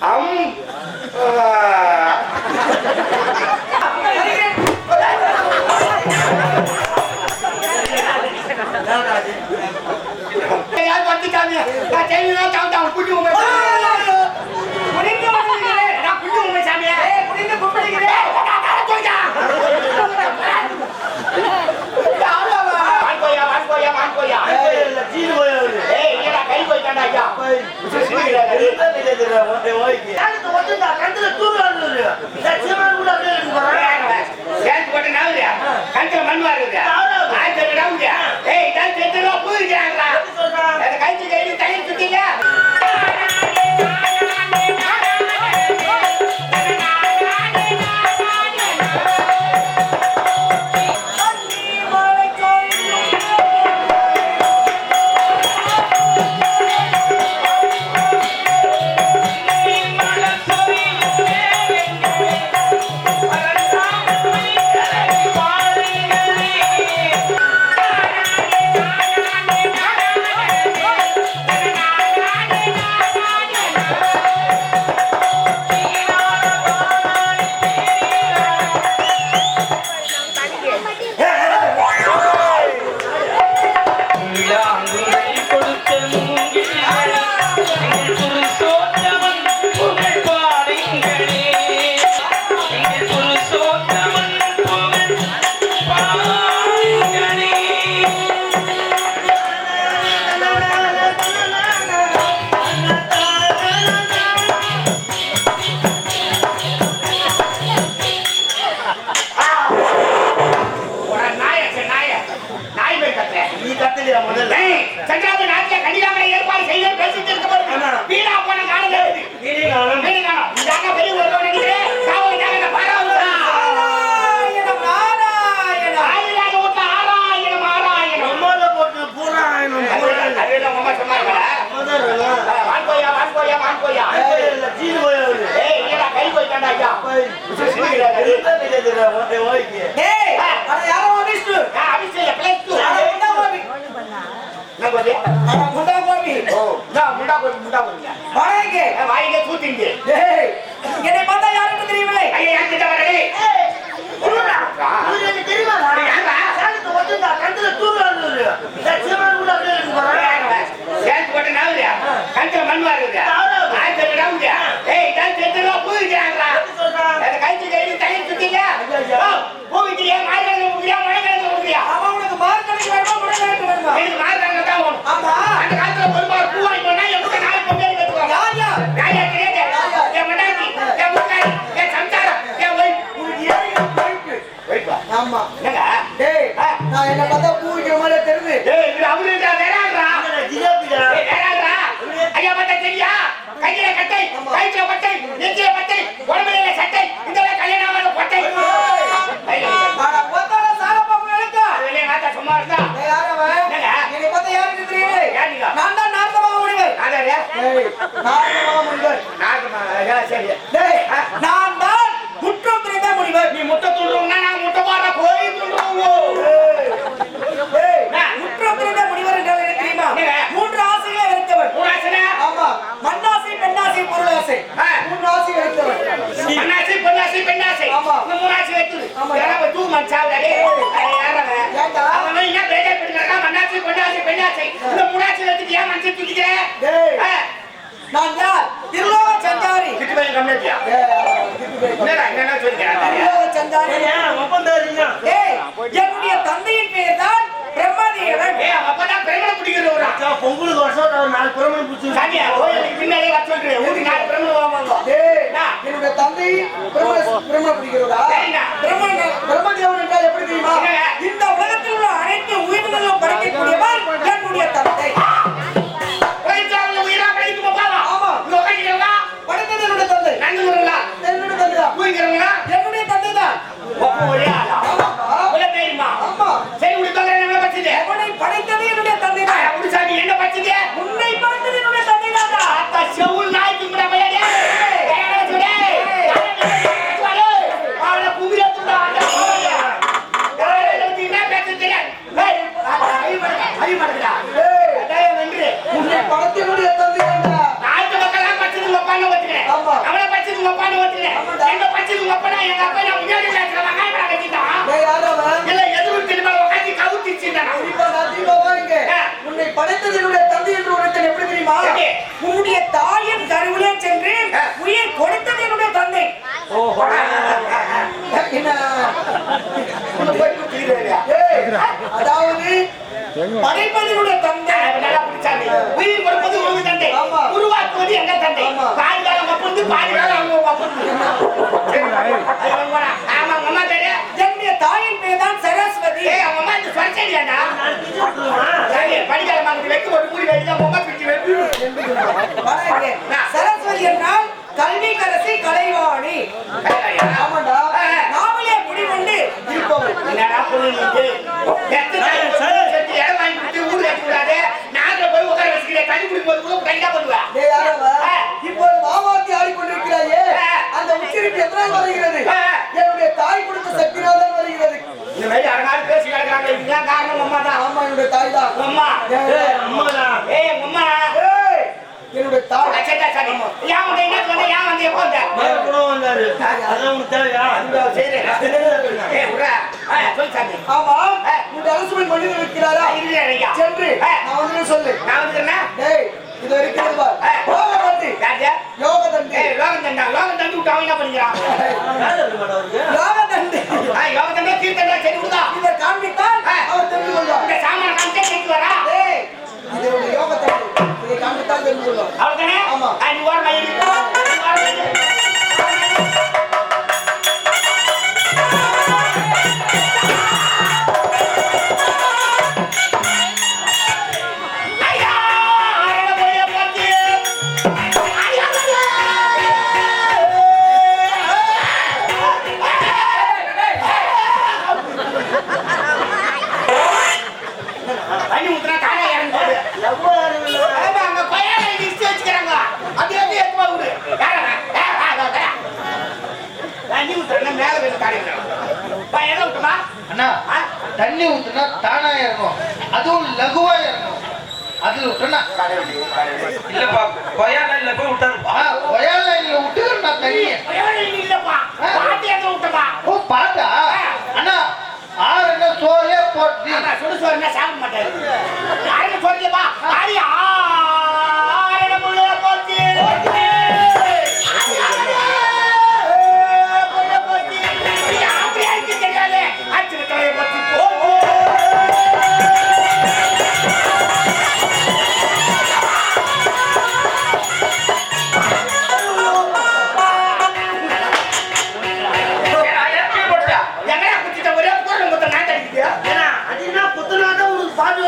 Há um லட்சம் மண் வருது ஏய் நான் செத்துறோம் என்னை பார்த்தா யாருக்கும் தெரியவில்லை கண்ணுல மண் மாறுது வேகமா இருந்தா என்னை பத்தி யாரு நிற்கிறீர்கள் நான் தான் நார்த்தமாக முடிவர் நார்த்தமாக முடிவர் நார்த்தமாக சரி. பொருள் ஆசை மூணு ஆசை வைத்தவர். மண்ணாசை பொன்னாசை பெண்ணாசை. இந்த மூணு ஆசை வைத்தது யாராவது தூ மச்சாவடே யாரவன் அவன் பொங்கலுக்கு வருஷம் ஒரு நாலு பிரமணம் பூச்சி சாமியா பின்னாலே வச்சு விட்டுரு ஊருக்கு நாலு பிரமணம் வாங்குவாங்க. என்னுடைய தந்தை பிரம்ம பிரம்ம பிடிக்கிறதா? பிரம்ம பிரம்ம தேவன் என்றால் எப்படி தெரியுமா? இந்த உலகத்தில் உள்ள அனைத்து உயிரினங்களும் படைக்கக்கூடியவர் என்னுடைய தந்தை. என்னுடைய தந்தை தான் படைப்பது என்னுடைய தந்தை நல்லா பிடிச்சாரு. உயிர் கொடுப்பது உங்க தந்தை. உருவாக்குவது எங்க தந்தை. பாதி காலம் கப்புந்து, பாதி காலம் அவங்க அம்மா. ஆமா, அம்மா பேரு? என்னுடைய தாயின் பேர் தான் சரஸ்வதி. அவங்க அம்மா இந்த? சரி, பிடிச்சு என்றால் கல்வி கரசி கலைவாணி. ஆமாண்டா என்னடா பொண்ணு இடம் வாங்கி கொடுத்து ஊர்ல போய் உட்கார வச்சுக்கிறேன். தண்ணி கைதா பண்ணுவா. இப்போ மாமாத்தி அந்த உச்சரிப்பு வருகிறது என்னுடைய தாய் கொடுத்த சக்தினால் தான் வருகிறது இந்த மாதிரி அரங்காடு பேசி கிடக்குறாங்க. இதுதான் காரணம் அம்மா தான். அம்மா என்னுடைய தாய் தான் உங்க அம்மா. ஏ உங்க அம்மா. ஏய், என்னுடைய தாய் சரி, சரி, சரி. ஏன் வந்த, என்ன சொன்ன, ஏன் வந்த, எப்போ வந்த? இந்த செய்றேன். ஏய், விட்றா. ஆ, சொல்லு சாமி. ஆமா ஐயா. சென்று. நான் வந்து சொல்லு நான் வந்துக்கிறேன்னா? டேய் இது இருக்கிறது பார். யோக தண்டி யாரு? யோக தண்டி ஏய், தண்டா. தண்டு விட்டு அவன் என்ன பண்ணிக்கிறான்? யோக தண்டி ஆ, யோகம் தண்டா, தீர்த்தண்டா, சரி விடுதா. இதை காண்பித்தால் ஆ. அவர் தெரிந்து கொள்வார் இந்த சாமான காமிச்சா கேட்டு வரா. டேய் இது யோக தண்டி காண்பித்தால் தெரிந்து கொள்வார் அவ்வளவுதானே? ஆமா. நீ ஓரமா இரு. இல்லப்பா கொய்யால இல்ல போய் விட்டாருப்பா ஒயால் லைன்ல விட்டுக்கிறா தண்ணிய கொய்யால இடி இல்லப்பா. பாட்டி எங்க விட்டுமா? ஓ பாத்தா அண்ணா ஆறு என்ன சோறே போட்டு சுடு சோறுனா சாப்பிட மாட்டாரு. சொல்லலையேப்பா? ஆடி, எனக்கு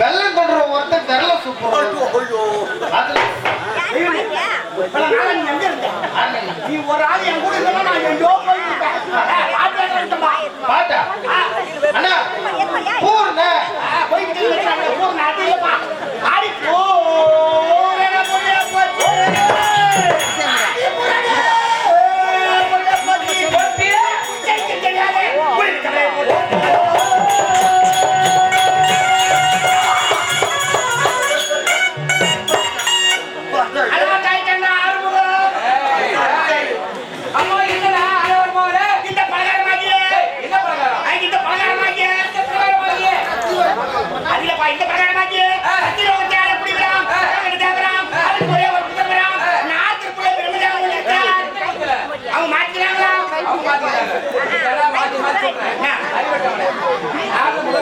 வெள்ளம் கொண்டு ஒருத்தன் விரல சூப்பர் நீ ஒரு ஆள் என் கூட இருந்தா நான் எங்கோ போயிருப்பேன் பாட்டு அண்ணா பூர்ண நாட்டிலேப்பா ஆடி போன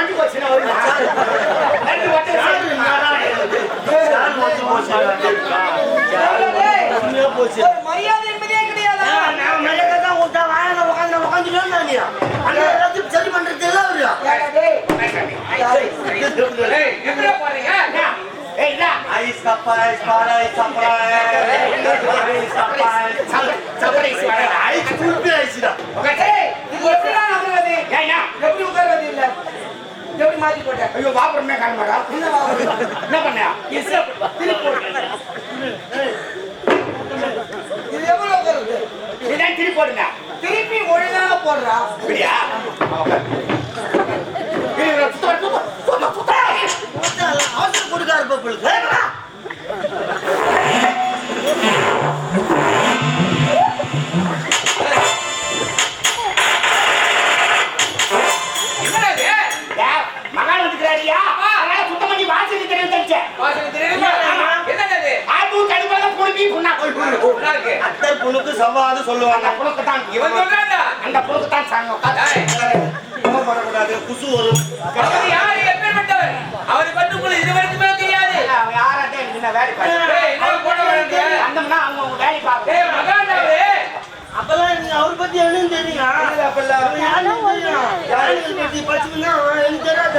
మంచి వచ్చిన மரியாதை என்பதே கிடையாது நான் மரியாதை தான் உண்டா வாயால உட்காந்து உட்காந்து வேண்டாம் அந்த எல்லாத்தையும் சரி பண்றது எல்லாம் அவரு Ais kapais, parais, saprais. Ais kapais, saprais, parais. Ais kulpi aisira. Okay. Hey, ini apa yang ada? Ya, ya. Lebih ukar ada di mana? எப்படி மாத்தி போட்டேன். ஐயோ பாபுரமே காணமாடா? என்ன பண்ண. இது எவ்வளவு உட்காருது இதான் திருப்பி போடுங்க. திருப்பி ஒழுங்காக போடுறா. அப்படியா? அவசரம் கொடுக்காரு பப்புளுக்கு புழுக்கையும் அத்தை புழுக்கு செவ்வாது சொல்லுவாங்க. அந்த புழுக்கு தான் இவன் சொல்றாங்க அந்த புழுக்கு தான் சாங்க பண்ணக்கூடாது குசு வரும். யாரு? எப்பேற்பட்டவர் அவர் பட்டுக்குள்ள இது வரைக்கும் தெரியாது. யாராட்டே என்ன வேலை பத்தி என்னன்னு தெரியுங்க அப்பெல்லாம்? பத்தி பச்சுன்னா எனக்கு தெரியாது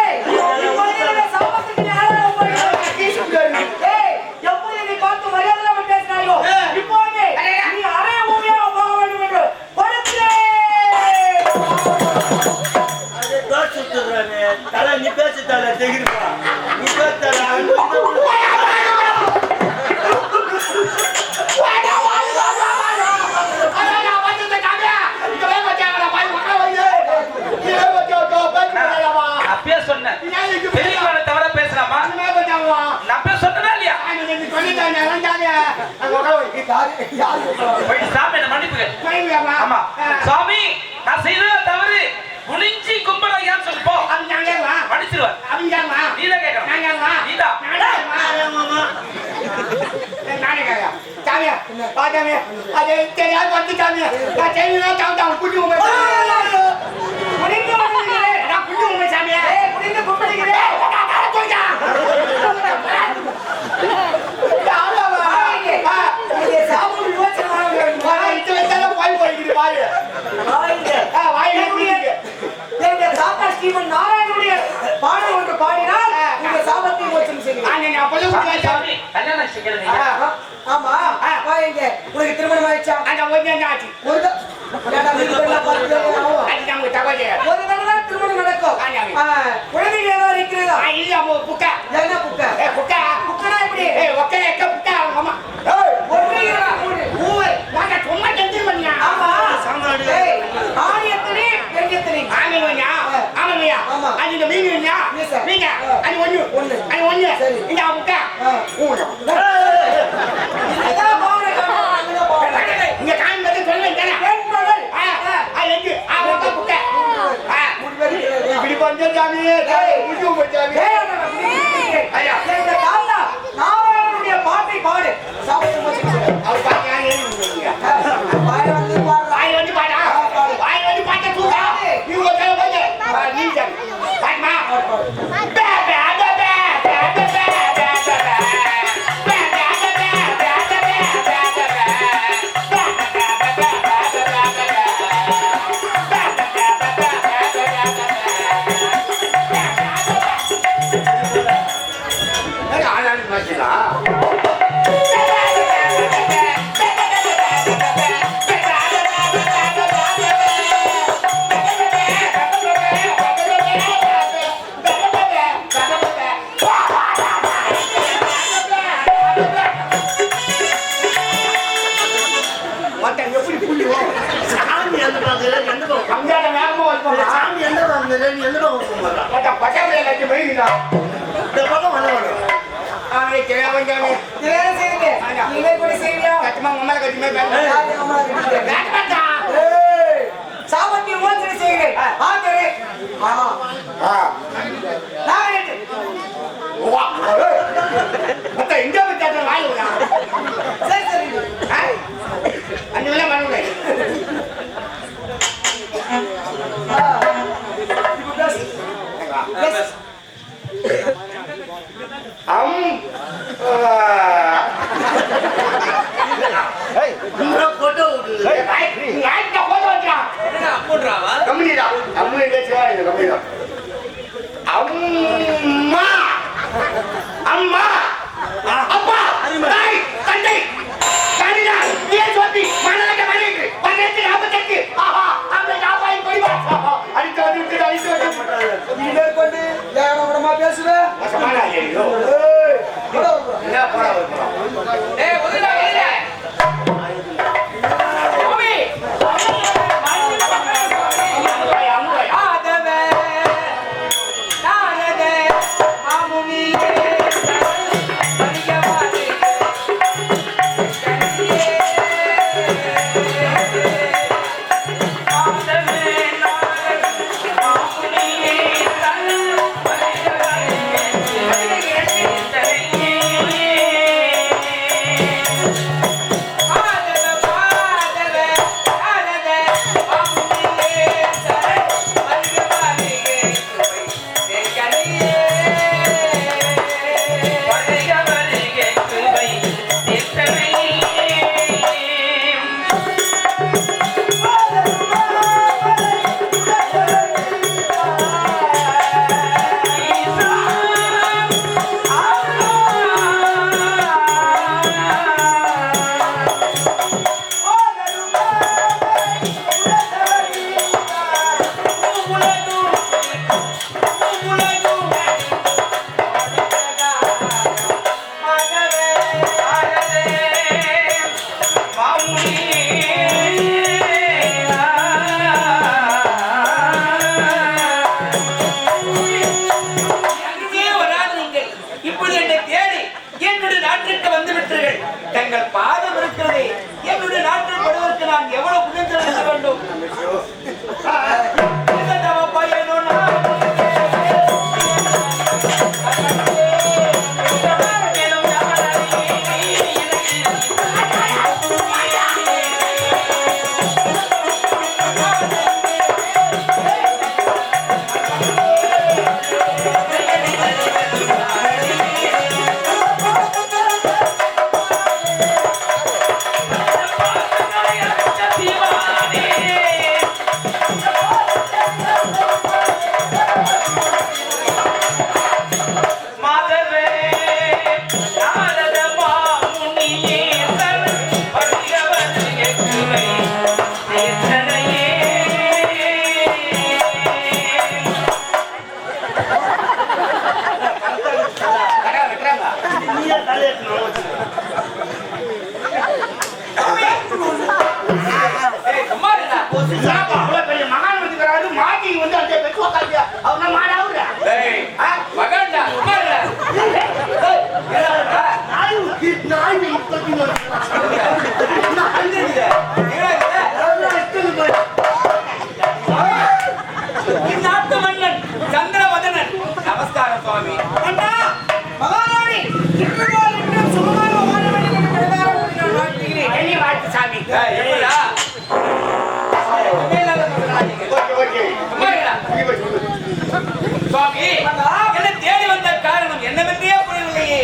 வந்துட்டாங்க. நான் செய்யணும் தாழ்ந்து அவன் புள்ளி உங்க புரிந்து நான் புள்ளி உங்க சாமியா? புரிந்து கும்பிடுகிறேன் நாராயணனுடைய பாடல் ஒன்று பாடினால் உங்க சாபத்தை மோச்சம் செய்யுங்க ஆமா. அம்மா எங்க உனக்கு திருமணம் ஆயிடுச்சா? அந்த ஒரு நாள் ஆச்சு ஒரு ஒரு தடவை திருமணம் நடக்கும். குழந்தைகள் ஏதாவது இருக்கிறதா? இல்லையா புக்கா? என்ன புக்கா? புக்கா? புக்கனா எப்படி? ஒக்கா எக்க ஒண்ணு. ஒண்ணு. அது ஒண்ணு. இந்த முட்டை ஐயா. நீ எந்த பக்கம் போக மாட்டா பட்டா பட்டாவில் லட்சம் மணிக்குதா இந்த பக்கம் வர வேணும் அவன் தேவை தேவை இது வேலை செய்யுது நீங்க கூட செய்வியா? கட்டுமா உம்மலை கட்டுமே சாபத்தி மோசடி செய்கிறேன் ஆதரே ஆமா நான் ரெண்டு. மொத்தம் எங்க விட்டாங்க வாய் விடா சரி சரி. அஞ்சு வேலை பண்ணுங்க ஆ. அம் விடு. கம்பெனிடா. கம்பெனி பேசுவா இது ஏகட விடமா பேசுவ மோசமான ஐயோ ஏய், போடா, போடா. என்ன போடா இவ சொல்லு. சுவாமி என்ன தேடி வந்த காரணம் என்னவென்றே புரியவில்லையே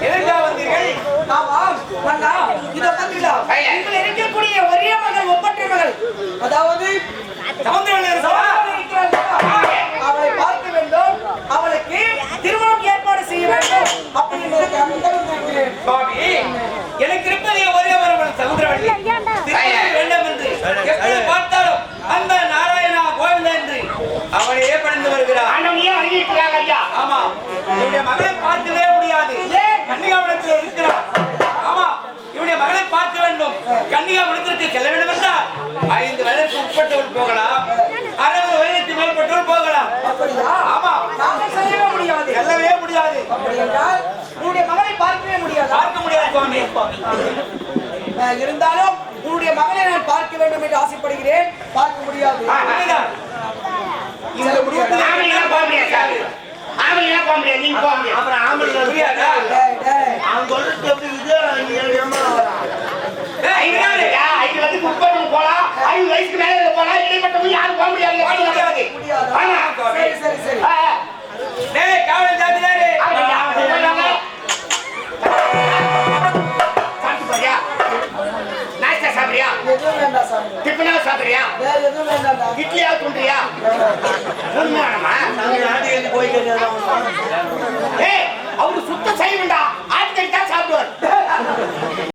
எதற்காக வந்தீர்கள் ஆமாம் அண்ணா இதோ பார்த்தீங்களா இதில் இருக்கக்கூடிய ஒரே மகள் ஒப்பற்ற மகள். அதாவது? அவளை பார்க்க வேண்டும். அவளுக்கு திருமணம் ஏற்பாடு செய்ய வேண்டும். அப்படி எனக்கு இருப்பதே ஒரே வேண்டும் என்று. எப்படி பார்த்தாலும் அந்த நாராயணா கோவிந்தா என்று அவனையே பணிந்து வருகிறார். ஆமா இவனுடைய மகளை பார்க்கவே முடியாது. கன்னிகாபுரத்தில் இருக்கிறார். ஆமா இவனுடைய மகளை பார்க்க வேண்டும். கன்னிகாபுரத்திற்கு செல்ல வேண்டும் என்றால் ஐந்து வயதுக்கு உட்பட்டவள் போகலாம். அறுபது வயதுக்கு மேற்பட்ட அப்படியா ஆமா. செய்யவே முடியாது. செல்லவே முடியாது. உன்னுடைய மகனை பார்க்கவே முடியாது. பார்க்க முடியாது சுவாமி. இருந்தாலும் உன்னுடைய மகனை நான் பார்க்க வேண்டும் என்று ஆசைப்படுகிறேன். பார்க்க முடியாது. இந்த முடியாது சார். ஆம்பளைலாம் போக முடியாது நீங்க போக முடியாது. அப்புறம் ஆம்பளை புரியாதா. அவன் சொல்றது எப்படி இருக்கு நீ ஏமா போலாம் ஐந்து வயசுக்கு மேல போலாம் இடைப்பட்டவங்க யாரும் போக முடியாது சரி சரி சரி காவல் ஜாதிதாரு சாப்பிடுறியா டிஃபனா சாப்பிடுறியா இட்லியா துண்டுறியா உண்மையானமா போய் அவர் சுத்தம் சைவண்டா ஆட்டு கறி தான் சாப்பிடுவார்.